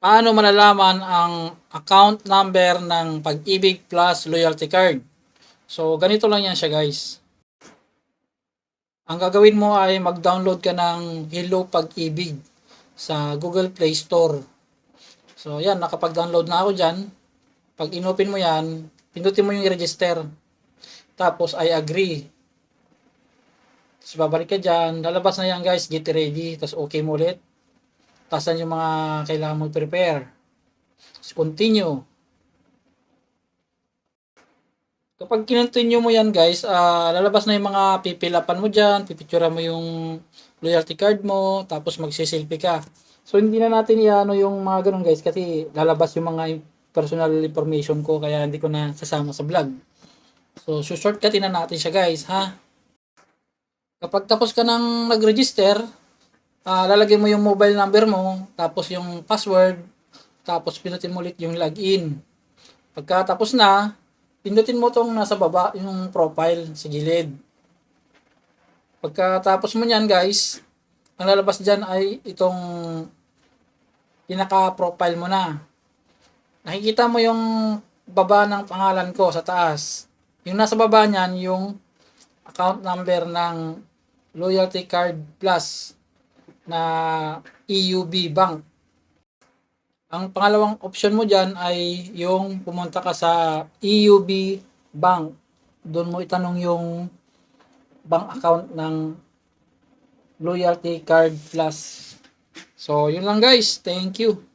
paano malalaman ang account number ng Pag-ibig Plus Loyalty Card. So, ganito lang yan siya guys. Ang gagawin mo ay mag-download ka ng Hello Pag-ibig sa Google Play Store. So, yan, nakapag-download na ako dyan. Pag inopen mo yan, pindutin mo yung i-register. Tapos, I agree. Tapos, babalik ka dyan. Lalabas na yan guys, get ready. Tapos, okay mo ulit. Tasan yung mga kailangan mo prepare. Tapos, continue. Kapag kinontinue mo yan guys, ah, lalabas na yung mga pipilapan mo dyan, pipicturean mo yung loyalty card mo, tapos magsiselfie ka. So hindi na natin iano yung mga ganun guys kasi lalabas yung mga personal information ko kaya hindi ko na sasama sa vlog. So shortcutin na natin siya guys ha. Kapag tapos ka nang nag-register, ah, lalagay mo yung mobile number mo, tapos yung password, tapos pinutin mo ulit yung login. Pagkatapos na, pindutin mo tong nasa baba, yung profile sa gilid. Pagkatapos mo niyan guys, ang lalabas dyan ay itong pinaka-profile mo na. Nakikita mo yung baba ng pangalan ko sa taas. Yung nasa baba niyan, yung account number ng Loyalty Card Plus na EUB Bank. Ang pangalawang option mo dyan ay yung pumunta ka sa EUB Bank. Doon mo itanong yung bank account ng Loyalty Card Plus. So, yun lang guys. Thank you.